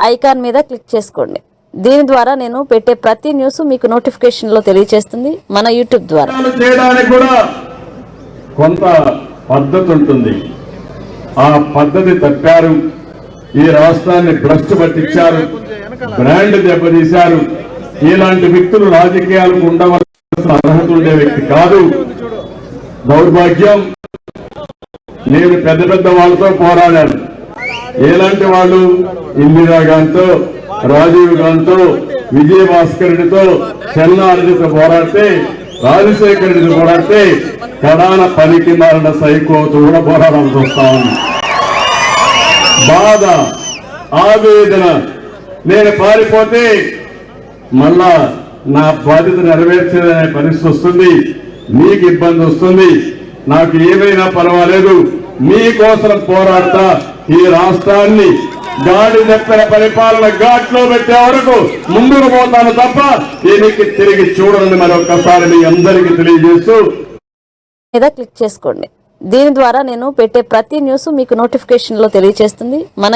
Icon మీద click చేసుకోండి. దీని ద్వారా నేను పెట్టే ప్రతి న్యూస్ మీకు నోటిఫికేషన్లో తెలియజేస్తుంది మన యూట్యూబ్ ద్వారా. చేయడానికి కూడా కొంత పద్ధతి ఉంటుంది. ఆ పద్ధతి తప్పారు. ఈ రాష్ట్రాన్ని భ్రష్టు పట్టించారు. బ్రాండ్ దెబ్బతీశారు. ఇలాంటి వ్యక్తులు రాజకీయాలకు ఉండవలసిన అర్హత ఉండే వ్యక్తి కాదు. దౌర్భాగ్యం. నేను పెద్ద పెద్ద వాళ్ళతో పోరాడాను. ఎలాంటి వాళ్ళు ఇందిరా రాజీవ్ గాంధీతో విజయభాస్కర్ రెడ్డితో చెన్నారెడ్డితో పోరాడితే రాజశేఖర రెడ్డితో పోరాడితే ప్రధాన పనికి మారిన సైకోతో కూడా పోరాడాల్సి వస్తా ఉంది బాధ ఆవేదన నేను పారిపోతే మళ్ళా నా బాధ్యత నెరవేర్చేదనే పరిస్థితి వస్తుంది మీకు ఇబ్బంది వస్తుంది నాకు ఏమైనా పర్వాలేదు మీకోసం పోరాడతా ఈ రాష్ట్రాన్ని గాడి నెప్పిన పరిపాలన ఘాట్లో పెట్టే వరకు ముందుకు పోతాను తప్ప దీనికి తిరిగి చూడండి మరొకసారి మీ అందరికీ తెలియజేస్తూ మీద క్లిక్ చేసుకోండి. దీని ద్వారా నేను పెట్టే ప్రతి న్యూస్ మీకు నోటిఫికేషన్లో తెలియజేస్తుంది మన